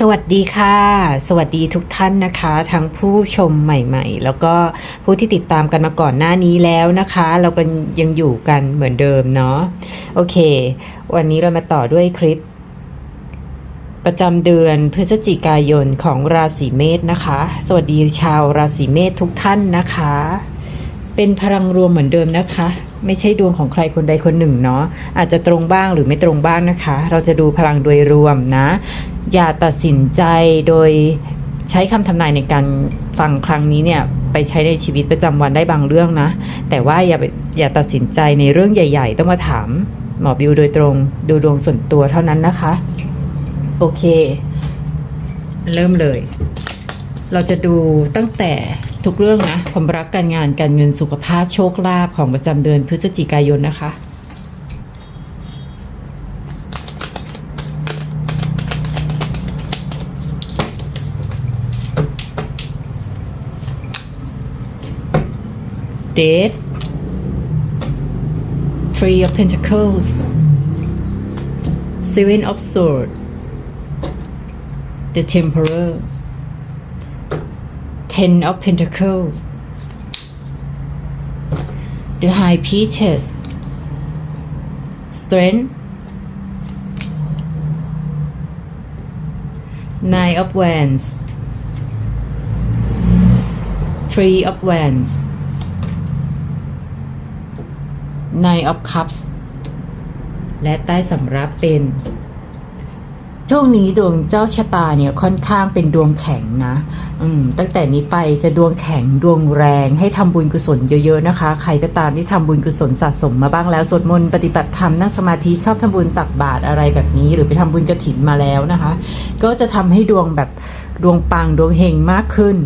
สวัสดีค่ะ สวัสดีทุกท่านนะคะ ทั้งผู้ชมใหม่ ๆ แล้วก็ผู้ที่ติดตามกันมาก่อนหน้านี้แล้วนะคะ เราก็ยังอยู่กันเหมือนเดิมเนาะโอเค วันนี้เรามาต่อด้วยคลิป ประจำเดือนพฤศจิกายนของราศีเมษนะคะ สวัสดีชาวราศีเมษทุกท่านนะคะ เป็นพลังรวมเหมือนเดิมนะคะ ไม่ใช่ดวงของใครคนใดคนหนึ่งเนาะอาจจะตรงบ้างหรือไม่ตรงบ้างนะคะ เราจะดูพลังโดยรวมนะ อย่าตัดสินใจโดยใช้คำทำนายในการฟังครั้งนี้เนี่ยไปใช้ในชีวิตประจำวันได้บางเรื่องนะ แต่ว่าอย่าอย่าตัดสินใจในเรื่องใหญ่ ๆ ต้องมาถามหมอบิวโดยตรงดูดวงส่วนตัวเท่านั้นนะคะ โอเค เริ่มเลย เราจะดูตั้งแต่ทุกเรื่องนะความรักการงานการเงินสุขภาพโชคลาภของประจำเดือนพฤศจิกายนนะคะ Death Three of Pentacles Seven of Swords The Temperor Ten of Pentacles The High Priestess Strength Nine of Wands Three of Wands Nine of Cups และใต้สำรับเป็น ช่วงนี้ดวงเจ้าชะตาเนี่ยค่อนข้างเป็นดวงแข็งนะ อืม ตั้งแต่นี้ไปจะดวงแข็งดวงแรงให้ทำบุญกุศลเยอะๆนะคะ ใครก็ตามที่ทำบุญกุศลสะสมมาบ้างแล้วสวดมนต์ปฏิบัติธรรมนั่งสมาธิชอบทำบุญตักบาตรอะไรแบบนี้ หรือไปทำบุญกระถินมาแล้วนะคะ ก็จะทำให้ดวงแบบดวงปังดวงเฮงมากขึ้น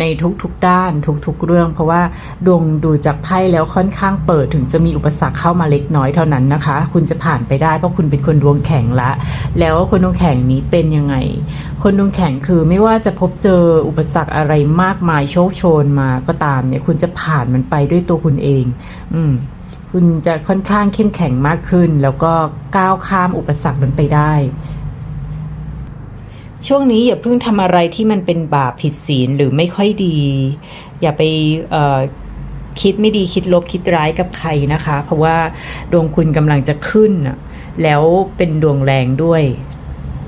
ในทุกๆด้านทุกๆเรื่อง เพราะว่าดวงดูจากไพ่แล้วค่อนข้างเปิดถึงจะมีอุปสรรคเข้ามาเล็กน้อยเท่านั้นนะคะ คุณจะผ่านไปได้เพราะคุณเป็นคนดวงแข็งละ แล้วคนดวงแข็งนี้เป็นยังไง คนดวงแข็งคือไม่ว่าจะพบเจออุปสรรคอะไรมากมายโชคโชนมาก็ตามเนี่ยคุณจะผ่านมันไปด้วยตัวคุณเอง อืมคุณจะค่อนข้างเข้มแข็งมากขึ้น แล้วก็ก้าวข้ามอุปสรรคมันไปได้ ช่วงนี้อย่าเพิ่งทำอะไรที่มันเป็นบาปผิดศีลหรือไม่ค่อยดี อย่าไปคิดไม่ดีคิดลบคิดร้ายกับใครนะคะ เพราะว่าดวงคุณกำลังจะขึ้นน่ะแล้วเป็นดวงแรงด้วย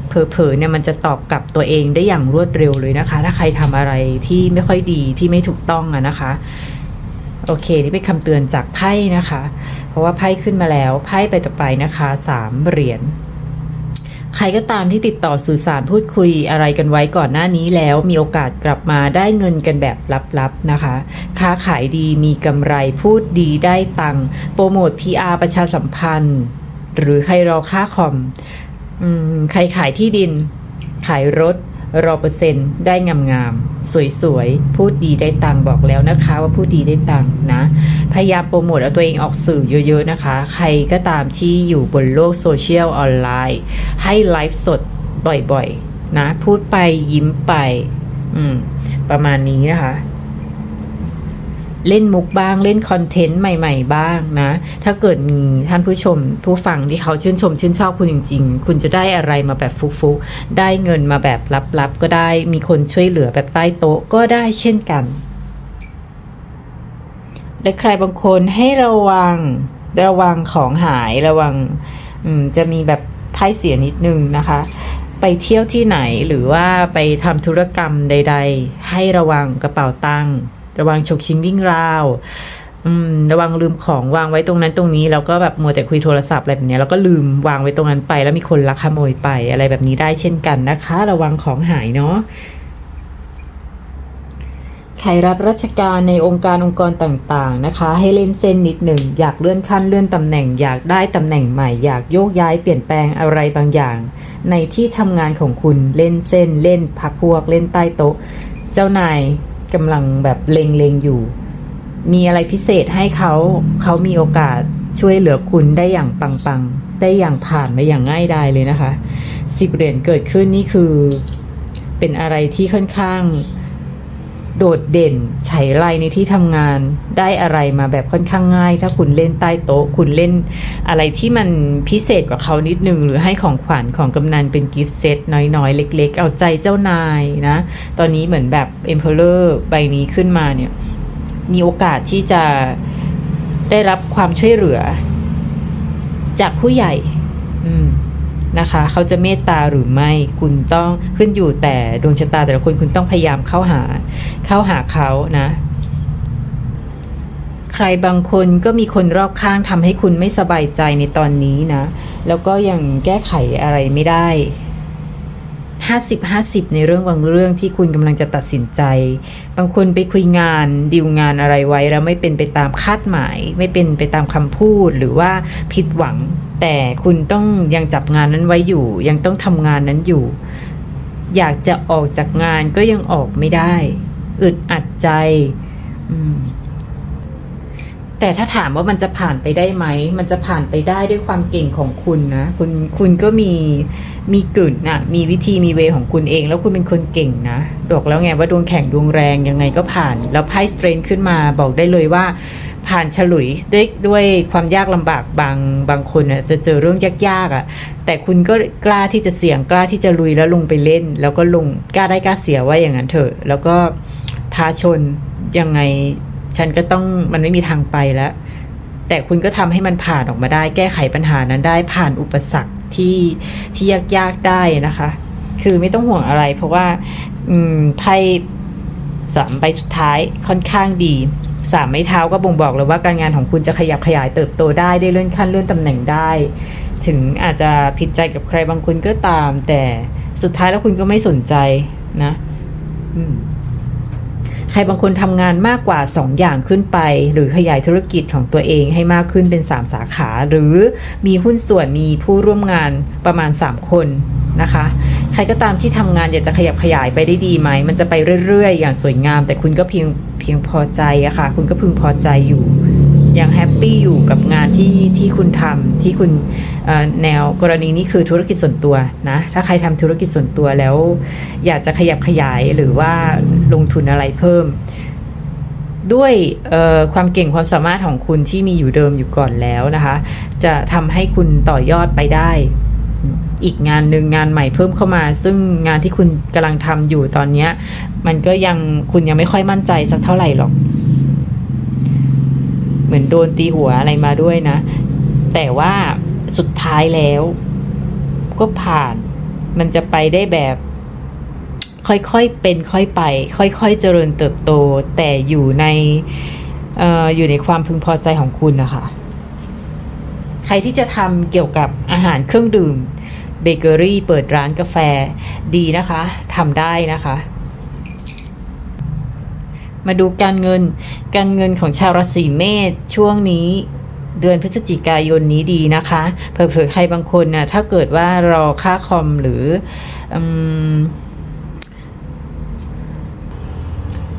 เผลอๆเนี่ยมันจะตอบกลับตัวเองได้อย่างรวดเร็วเลยนะคะ ถ้าใครทำอะไรที่ไม่ค่อยดีที่ไม่ถูกต้องอะนะคะ โอเค นี่เป็นคำเตือนจากไพ่นะคะ เพราะว่าไพ่ขึ้นมาแล้วไพ่ไปต่อไปนะคะสามเหรียญ ใครก็ตามที่ติดต่อสื่อสารพูดคุยอะไรกันไว้ก่อนหน้านี้แล้วมีโอกาสกลับมาได้เงินกันแบบลับๆนะคะ ค้าขายดีมีกำไรพูดดีได้ตังโปรโมท PR ประชาสัมพันธ์ หรือใครรอค่าคอมอมใครขายที่ดิน ขายรถ รอเปอร์เซ็นต์ได้งามๆ สวยๆ พูดดีได้ตังค์บอกแล้วนะคะ ว่าพูดดีได้ตังค์นะ พยายามโปรโมทเอาตัวเองออกสื่อเยอะๆนะคะ ใครก็ตามที่อยู่บนโลกโซเชียลออนไลน์ ให้ไลฟ์สดบ่อยๆ นะ พูดไปยิ้มไป อืม ประมาณนี้นะคะ เล่นมุกบ้างเล่นคอนเทนต์ใหม่ ๆ บ้างนะ ถ้าเกิดมีท่านผู้ชมผู้ฟังที่เขาชื่นชมชื่นชอบคุณจริง ๆ คุณจะได้อะไรมาแบบฟุกๆ ได้เงินมาแบบลับๆ ก็ได้มีคนช่วยเหลือแบบใต้โต๊ะก็ได้เช่นกัน และใครบางคนให้ระวังระวังของหายระวังจะมีแบบไพ่เสียนิดนึงนะคะ ไปเที่ยวที่ไหนหรือว่าไปทำธุรกรรมใด ๆ ให้ระวังกระเป๋าตังค์ ระวังฉกชิงวิ่งราวระวังลืมของวางไว้ตรงนั้นตรงนี้แล้วก็แบบมัวแต่คุยโทรศัพท์อะไรแบบนี้แล้วก็ลืมวางไว้ตรงนั้นไป แล้วมีคนลักขโมยไปอะไรแบบนี้ได้เช่นกันนะคะ ระวังของหายเนาะใครรับราชการในองค์การองค์กรต่างๆนะคะ ให้เล่นเส้นนิดหนึ่งอยากเลื่อนขั้นเลื่อนตำแหน่ง อยากได้ตำแหน่งใหม่ อยากโยกย้ายเปลี่ยนแปลงอะไรบางอย่าง ในที่ทำงานของคุณเล่นเส้นเล่นพักพวกเล่นใต้โต๊ะ เจ้านาย กำลังแบบเลงเลงๆอยู่ มีอะไรพิเศษให้เขาเขามีโอกาสช่วยเหลือคุณได้อย่างปังๆ ได้อย่างผ่านมาอย่างง่ายดายเลยนะคะสิบเหรียญเกิดขึ้นนี่คือ เป็นอะไรที่ค่อนข้าง โดดเด่นไฉไลในที่ทำงานได้อะไรมาแบบค่อนข้างง่าย ถ้าคุณเล่นใต้โต๊ะ คุณเล่นอะไรที่มันพิเศษกว่าเขานิดนึง หรือให้ของขวัญของกำนันเป็นกิฟต์เซตน้อยๆ เล็ก ๆ เอาใจเจ้านายนะ ตอนนี้เหมือนแบบ Emperor ใบนี้ขึ้นมาเนี่ย มีโอกาสที่จะได้รับความช่วยเหลือ จากผู้ใหญ่ อืม นะคะ เขาจะเมตตาหรือไม่คุณต้องขึ้นอยู่แต่ดวงชะตาแต่ละคนคุณต้องพยายามเข้าหาเข้าหาเขานะใครบางคนก็มีคนรอบข้างทำให้คุณไม่สบายใจในตอนนี้นะ แล้วก็ยังแก้ไขอะไรไม่ได้ ห้าสิบห้าสิบในเรื่องบางเรื่องที่คุณกำลังจะตัดสินใจ บางคนไปคุยงานดีลงานอะไรไว้แล้วไม่เป็นไปตามคาดหมาย ไม่เป็นไปตามคำพูดหรือว่าผิดหวัง แต่คุณต้องยังจับงานนั้นไว้อยู่ ยังต้องทำงานนั้นอยู่ อยากจะออกจากงานก็ยังออกไม่ได้ อึดอัดใจ แต่ถ้าถามว่ามันจะผ่านไปได้ไหม มันจะผ่านไปได้ด้วยความเก่งของคุณนะ คุณคุณก็มีมีกึ่นนะมีวิธีมีเวของคุณเอง แล้วคุณเป็นคนเก่งนะบอกแล้วไงว่าดวงแข่งดวงแรงยังไงก็ผ่าน แล้วไพ่สเตรนขึ้นมาบอกได้เลยว่า ผ่านฉลุยด้วยด้วยความยากลำบากบางบางคนน่ะจะเจอเรื่องยากๆอะ แต่คุณก็กล้าที่จะเสี่ยงกล้าที่จะลุยแล้วลงไปเล่น แล้วก็ลงกล้าได้กล้าเสียว่าอย่างนั้นเถอะ แล้วก็ท้าชนยังไง ฉันก็ต้องมันไม่มีทางไปแล้ว แต่คุณก็ทำให้มันผ่านออกมาได้ แก้ไขปัญหานั้นได้ผ่านอุปสรรคที่ที่ยากๆได้นะคะ คือไม่ต้องห่วงอะไร เพราะว่า อืมไพ่สามใบสุดท้ายค่อนข้างดีสามไม้เท้าก็บ่งบอกเลยว่าการงานของคุณจะขยับขยายเติบโตได้ได้เลื่อนขั้นเลื่อนตำแหน่งได้ ถึงอาจจะผิดใจกับใครบางคนก็ตาม แต่สุดท้ายแล้วคุณก็ไม่สนใจนะ อืม ใครบางคนทำงานมากกว่า 2 อย่างขึ้นไป หรือขยายธุรกิจของตัวเองให้มากขึ้นเป็น 3 สาขา หรือมีหุ้นส่วนมีผู้ร่วมงานประมาณ 3 คนนะคะใครก็ตามที่ทำงานอยากจะขยับขยายไปได้ดีไหม มันจะไปเรื่อยๆ อย่างสวยงาม แต่คุณก็เพียงเพียงพอใจอะค่ะ คุณก็พึงพอใจอยู่ ยังแฮปปี้อยู่กับงานที่ที่คุณทำที่คุณแนวกรณีนี้คือธุรกิจส่วนตัวนะถ้าใครทำธุรกิจส่วนตัวแล้ว อยากจะขยับขยายหรือว่าลงทุนอะไรเพิ่ม ด้วยความเก่งความสามารถของคุณที่มีอยู่เดิมอยู่ก่อนแล้วนะคะ จะทำให้คุณต่อยอดไปได้อีกงานหนึ่งงานใหม่เพิ่มเข้ามา ซึ่งงานที่คุณกำลังทำอยู่ตอนนี้มันก็ยังคุณยังไม่ค่อยมั่นใจสักเท่าไหร่หรอก มือนโดนตีหัวอะไรมาด้วยนะ แต่ว่าสุดท้ายแล้ว ก็ผ่าน มันจะไปได้แบบ ค่อยๆเป็นค่อยไป ค่อยๆเจริญเติบโต แต่อยู่ในอออยู่ในความพึงพอใจของคุณนะคะ ใครที่จะทำเกี่ยวกับอาหารเครื่องดื่มเบเกอรี่เปิดร้านกาแฟดีนะคะทำได้นะคะ มาดูการเงิน การเงินของชาวราศีเมษช่วงนี้เดือนพฤศจิกายนนี้ดีนะคะ เผื่อๆใครบางคนนะ่ะถ้าเกิดว่ารอค่าคอมหรืออม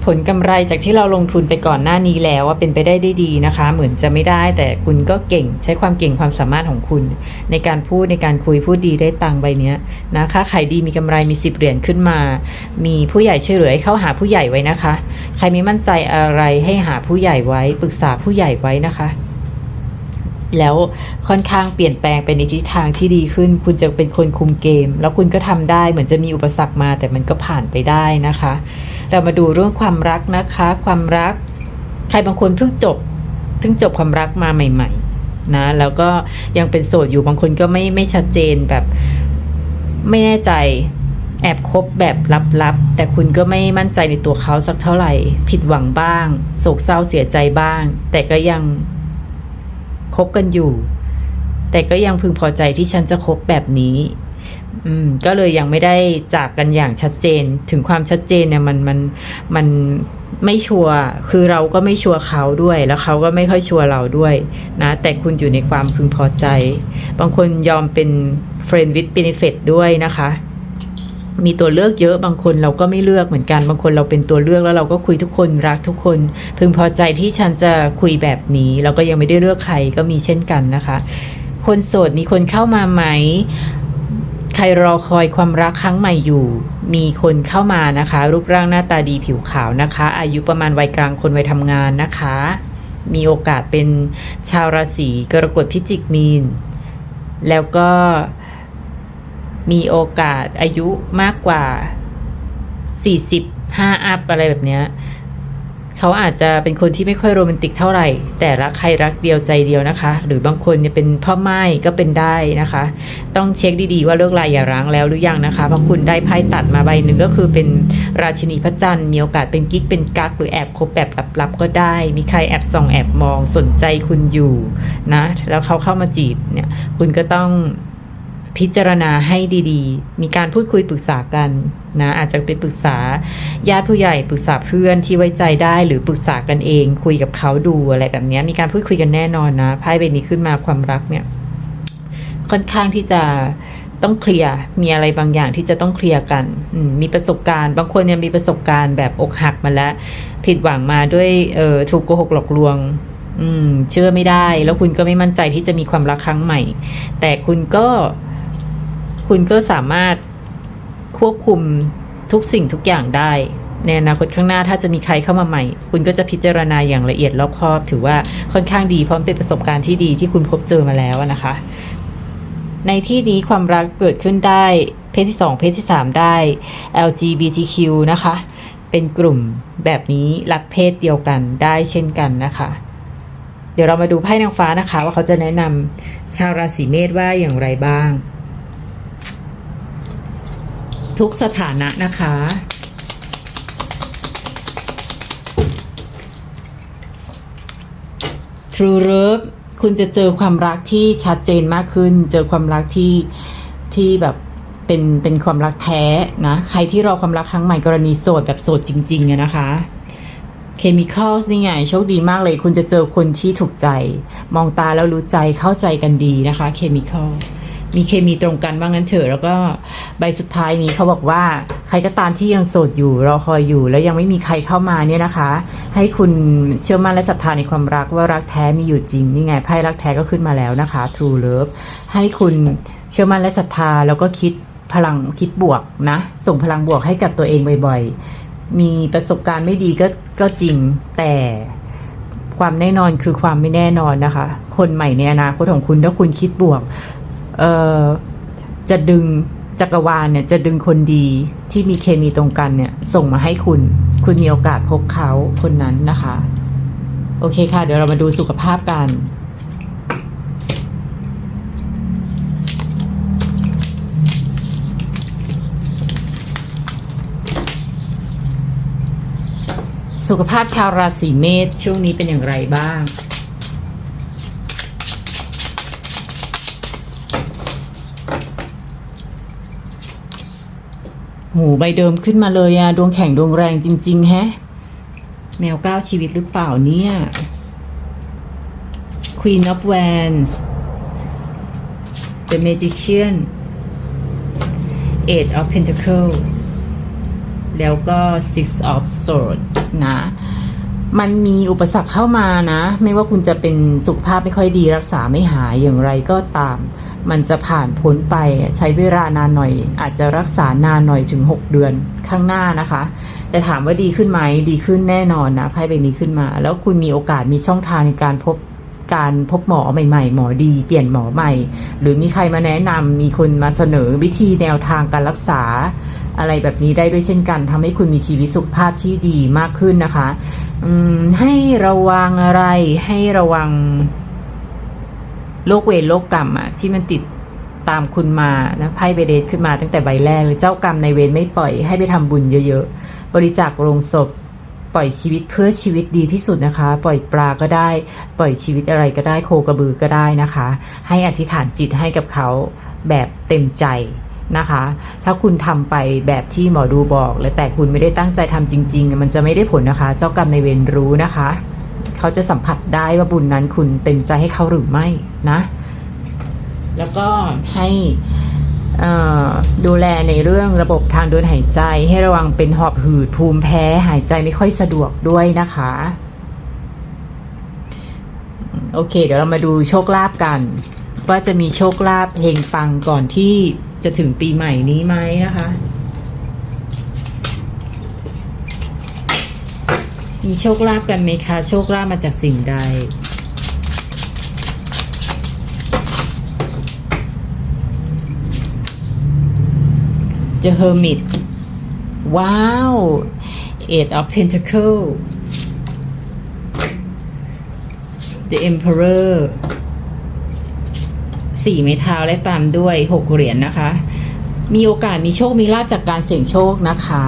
ผลกำไรจากที่เราลงทุนไปก่อนหน้านี้แล้วว่าเป็นไปได้ได้ดีนะคะ เหมือนจะไม่ได้แต่คุณก็เก่งใช้ความเก่งความสามารถของคุณ ในการพูดในการคุยพูดดีได้ตังค์ใบเนี้ยนะคะขายดีมีกำไรมีสิบเหรียญขึ้นมา มีผู้ใหญ่ช่วยเหลือให้เข้าหาผู้ใหญ่ไว้นะคะ ใครไม่มั่นใจอะไรให้หาผู้ใหญ่ไว้ปรึกษาผู้ใหญ่ไว้นะคะ แล้วค่อนข้างเปลี่ยนแปลงไปในทิศทางที่ดีขึ้น คุณจะเป็นคนคุมเกม แล้วคุณก็ทำได้เหมือนจะมีอุปสรรคมา แต่มันก็ผ่านไปได้นะคะ เรามาดูเรื่องความรักนะคะ ความรัก ใครบางคนเพิ่งจบเพิ่งจบความรักมาใหม่ ๆ นะ แล้วก็ยังเป็นโสดอยู่บางคนก็ไม่ไม่ชัดเจนแบบไม่แน่ใจแอบคบแบบลับๆ แต่คุณก็ไม่มั่นใจในตัวเขาสักเท่าไหร่ ผิดหวังบ้าง โศกเศร้าเสียใจบ้าง แต่ก็ยัง คบกันอยู่ แต่ก็ยังพึงพอใจที่ฉันจะคบแบบนี้ อืม ก็เลยยังไม่ได้จากกันอย่างชัดเจน ถึงความชัดเจนเนี่ยมันมันมันไม่ชัวร์คือเราก็ไม่ชัวร์เขาด้วย แล้วเขาก็ไม่ค่อยชัวร์เราด้วยนะ แต่คุณอยู่ในความพึงพอใจ บางคนยอมเป็น friend with benefit ด้วยนะคะ มีตัวเลือกเยอะบางคนเราก็ไม่เลือกเหมือนกัน บางคนเราเป็นตัวเลือกแล้วเราก็คุยทุกคนรักทุกคน พึงพอใจที่ฉันจะคุยแบบนี้เราก็ยังไม่ได้เลือกใครก็มีเช่นกันนะคะ คนโสดมีคนเข้ามาไหมใครรอคอยความรักครั้งใหม่อยู่ มีคนเข้ามานะคะ รูปร่างหน้าตาดีผิวขาวนะคะ อายุประมาณวัยกลางคนวัยทำงานนะคะ มีโอกาสเป็นชาวราศีกรกฎพิจิกมีน แล้วก็ มีโอกาสอายุมากกว่า 45 อัพอะไรแบบเนี้ยเขาอาจจะเป็นคนที่ไม่ค่อยโรแมนติกเท่าไหร่ แต่รักใครรักเดียวใจเดียวนะคะ หรือบางคนเนี่ยเป็นพ่อไม้ก็เป็นได้นะคะ ต้องเช็คดีๆว่าเลิกลายอย่าร้างแล้วหรือยังนะคะเพราะคุณได้ไพ่ตัดมาใบหนึ่งก็คือเป็นราชินีพระจันทร์มีโอกาสเป็นกิ๊กเป็นกักหรือแอบคบแบบลับๆก็ได้ มีใครแอบส่องแอบมองสนใจคุณอยู่นะแล้วเขาเข้ามาจีบเนี่ยคุณก็ต้อง พิจารณาให้ดีๆ มีการพูดคุยปรึกษากันนะอาจจะไปปรึกษาญาติผู้ใหญ่ปรึกษาเพื่อนที่ไว้ใจได้หรือปรึกษากันเอง คุยกับเขาดูอะไรแบบนี้มีการพูดคุยกันแน่นอนนะไพ่ใบนี้ขึ้นมาความรักเนี่ยค่อนข้างที่จะต้องเคลียร์มีอะไรบางอย่างที่จะต้องเคลียร์กันมีประสบการณ์ บางคนเนี่ยมีประสบการณ์แบบอกหักมาแล้ว ผิดหวังมาด้วยเออถูกโกหกหลอกลวงอืมเชื่อไม่ได้ แล้วคุณก็ไม่มั่นใจที่จะมีความรักครั้งใหม่ แต่คุณก็ คุณก็สามารถควบคุมทุกสิ่งทุกอย่างได้ในอนาคตข้างหน้าถ้าจะมีใครเข้ามาใหม่ คุณก็จะพิจารณาอย่างละเอียดรอบคอบ ถือว่าค่อนข้างดีพร้อมเป็นประสบการณ์ที่ดีที่คุณพบเจอมาแล้วนะคะ ในที่นี้ความรักเกิดขึ้นได้เพศที่ 2 เพศที่ 3 ได้ LGBTQ นะคะ เป็นกลุ่มแบบนี้รักเพศเดียวกันได้เช่นกันนะคะ เดี๋ยวเรามาดูไพ่นางฟ้านะคะ ว่าเขาจะแนะนำชาวราศีเมษว่าอย่างไรบ้าง ทุกสถานะนะคะ True Love คุณจะเจอความรักที่ชัดเจนมากขึ้น เจอความรักที่ที่แบบเป็นเป็นความรักแท้นะ ใครที่รอความรักครั้งใหม่กรณีโสดแบบโสดจริงๆอะนะคะ Chemicals นี่ไงโชคดีมากเลย คุณจะเจอคนที่ถูกใจ มองตาแล้วรู้ใจเข้าใจกันดีนะคะ Chemical มี มีเคมีตรงกันว่างั้นเถอะแล้วก็ใบสุดท้ายนี้เขาบอกว่าใครก็ตามที่ยังโสดอยู่รอคอยอยู่ แล้วยังไม่มีใครเข้ามาเนี่ยนะคะ ให้คุณเชื่อมั่นและศรัทธาในความรักว่ารักแท้มีอยู่จริงนี่ไงไพ่รักแท้ก็ขึ้นมาแล้วนะคะ True Love ให้คุณเชื่อมั่นและศรัทธาแล้วก็คิดพลังคิดบวกนะ ส่งพลังบวกให้กับตัวเองบ่อยๆ มีประสบการณ์ไม่ดีก็ก็จริงแต่ความแน่นอนคือความไม่แน่นอนนะคะ คนใหม่ในอนาคตของคุณถ้าคุณคิดบวก จะดึงจักรวาลเนี่ยจะดึงคนดีที่มีเคมีตรงกันเนี่ย ส่งมาให้คุณ คุณมีโอกาสพบเขาคนนั้นนะคะ โอเคค่ะ เดี๋ยวเรามาดูสุขภาพกันสุขภาพชาวราศีเมษช่วงนี้เป็นอย่างไรบ้าง หูใบเดิมขึ้นมาเลยอะดวงแข็งดวงแรงจริง ๆ แฮะ แมวก้าวชีวิตหรือเปล่าเนี่ย Queen of Wands The Magician Eight of Pentacles แล้วก็ Six of Swords นะ มันมีอุปสรรคเข้ามานะ ไม่ว่าคุณจะเป็นสุขภาพไม่ค่อยดีรักษาไม่หายอย่างไรก็ตาม มันจะผ่านพ้นไปใช้เวลานานหน่อย อาจจะรักษานานหน่อยถึง 6 เดือนข้างหน้านะคะ แต่ถามว่าดีขึ้นไหมดีขึ้นแน่นอนนะไพ่ใบนี้ขึ้นมา แล้วคุณมีโอกาสมีช่องทางในการพบ การพบหมอใหม่ ๆ หมอดี เปลี่ยนหมอใหม่ หรือมีใครมาแนะนำมีคนมาเสนอวิธีแนวทางการรักษา อะไรแบบนี้ได้ด้วยเช่นกันทำให้คุณมีชีวิตสุขภาพที่ดีมากขึ้นนะคะอืมให้ระวังอะไรให้ระวังโรคเวรโรคกรรมอะที่มันติดตามคุณมานะไพ่เบเดสขึ้นมาตั้งแต่ใบแรกเลยเจ้ากรรมในเวรไม่ปล่อยให้ไปทำบุญเยอะ ๆ บริจาคโรงศพ ล่อยชีวิตเพื่อชีวิตดีที่สุดนะคะ ปล่อยปลาก็ได้ ปล่อยชีวิตอะไรก็ได้โคกระบือก็ได้นะคะ ให้อธิษฐานจิตให้กับเขาแบบเต็มใจนะคะ ถ้าคุณทำไปแบบที่หมอดูบอก และแต่คุณไม่ได้ตั้งใจทำจริง ๆ มันจะไม่ได้ผลนะคะ เจ้ากรรมในเวรรู้นะคะ เขาจะสัมผัสได้ว่าบุญนั้นคุณเต็มใจให้เขาหรือไม่นะ แล้วก็ให้ ดูแลในเรื่องระบบทางเดินหายใจให้ระวังเป็นหอบหืดภูมิแพ้หายใจไม่ค่อยสะดวกด้วยนะคะ โอเค เดี๋ยวเรามาดูโชคลาภกัน ว่าจะมีโชคลาภเฮงปังก่อนที่จะถึงปีใหม่นี้ไหมนะคะ มีโชคลาภกันไหมคะ โชคลาภมาจากสิ่งใด The Hermit ว้าว Eight of Pentacle The Emperor สี่ไม้เท้าและตามด้วยหกเหรียญนะคะ มีโอกาสมีโชคมีลาภจากการเสี่ยงโชคนะคะ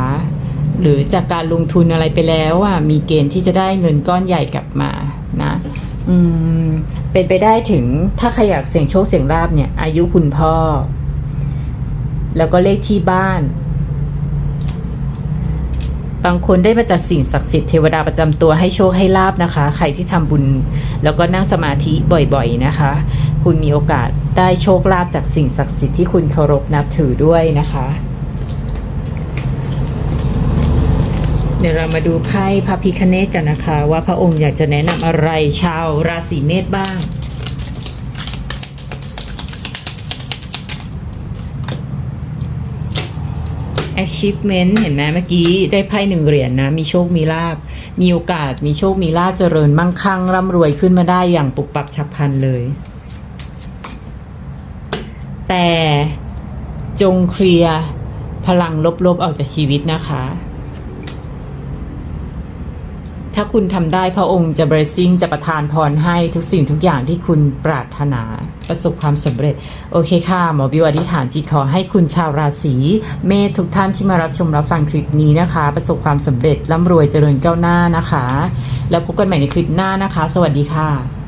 หรือจากการลงทุนอะไรไปแล้วอะมีเกณฑ์ที่จะได้เงินก้อนใหญ่กลับมานะอืมเป็นไปได้ถึงถ้าใครอยากเสี่ยงโชคเสี่ยงลาภเนี่ย อายุคุณพ่อ แล้วก็เลขที่บ้าน บางคนได้มาจากสิ่งศักดิ์สิทธิ์เทวดาประจำตัวให้โชคให้ลาบนะคะ ใครที่ทำบุญ แล้วก็นั่งสมาธิบ่อยๆนะคะ คุณมีโอกาสได้โชคลาภจากสิ่งศักดิ์สิทธิ์ที่คุณเคารพนับถือด้วยนะคะเดี๋ยวเรามาดูไพ่พระพิคเนตกันนะคะ ว่าพระองค์อยากจะแนะนำอะไรชาวราศีเมษบ้าง achievement เห็นไหมเมื่อกี้ได้ไพ่หนึ่งเหรียญนะมีโชคมีลาบมีโอกาสมีโชคมีลาบเจริญมั่งคั่งร่ำรวยขึ้นมาได้อย่างปุบปับฉับพลันเลย แต่จงเคลียร์พลังลบๆออกจากชีวิตนะคะ ถ้าคุณทำได้พระองค์จะ blessing จะประทานพรให้ทุกสิ่งทุกอย่างที่คุณปรารถนาประสบความสำเร็จ โอเคค่ะ หมอบิวอธิษฐานจิตขอให้คุณชาวราศีเมษทุกท่านที่มารับชมรับฟังคลิปนี้นะคะ ประสบความสำเร็จร่ำรวยเจริญก้าวหน้านะคะ แล้วพบกันใหม่ในคลิปหน้านะคะ สวัสดีค่ะ